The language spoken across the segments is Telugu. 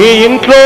మీ ఇంట్లో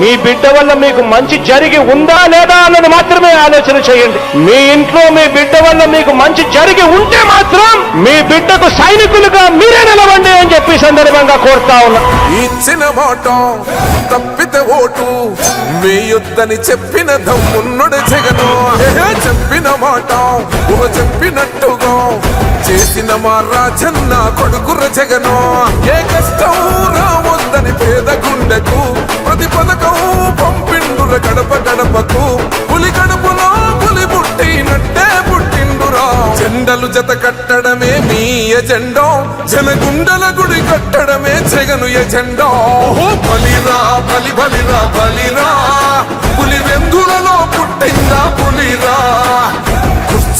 మీ బిడ్డ వల్ల మీకు మంచి జరిగి ఉందా లేదా అన్నది మాత్రమే ఆలోచన చేయండి. మీ ఇంట్లో మీ బిడ్డ వల్ల మీకు మంచి జరిగి ఉంటే మాత్రం మీ బిడ్డకు సైనికులుగా మీరే నిలవండి అని చెప్పి సందర్భంగా కోరుతా ఉన్నా. ఇచ్చిన మాట తప్పితే ఓటు వేయొద్దని చెప్పిన దమ్మున్నడు జగను. చెప్పిన మాట చెప్పినట్టుగా చేసిన మా రాజన్న కొడుకుర జగను. ఏ కష్టం పేద గుండెకు ప్రతి పథకం పంపిండుర గడప గడపకు. పులి గడపలో పులి పుట్టినట్టే పుట్టిండురా. జెండలు జత కట్టడమే మీ ఎజెండో. జనగుండల గుడి కట్టడమే జగను ఎజెండో. బలిరా బలి బలిరా బలిరా. పులి వెందులలో పుట్టిందా పులిరా?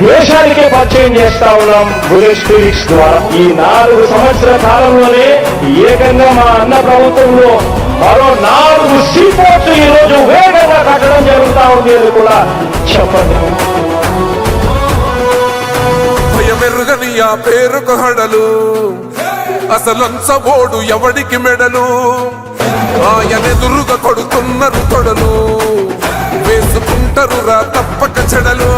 దేశానికే పరిచయం చేస్తా ఉన్నాం బులెట్ క్లినిక్స్ ద్వారా. ఈ నాలుగు సంవత్సరాల కాలంలోనే ఏకంగా మా అన్న ప్రభుత్వంలో మరో నాలుగు సీపోర్ట్స్ ఈ రోజు వేగంగా కట్టడం జరుగుతా ఉంది అని కూడా చెప్పండి. భయమెరుగని ఆ పేరుకు హడలు. అసలంచబోడు ఎవడికి మెడలు? ఆయనెదురుగా కొడుతున్నారు తొడలు. వేసుకుంటారు రా తప్పక చెడలు.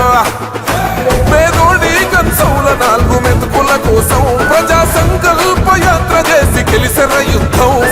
పేదోడి కంచౌల నాలుగు మెతుకుల కోసం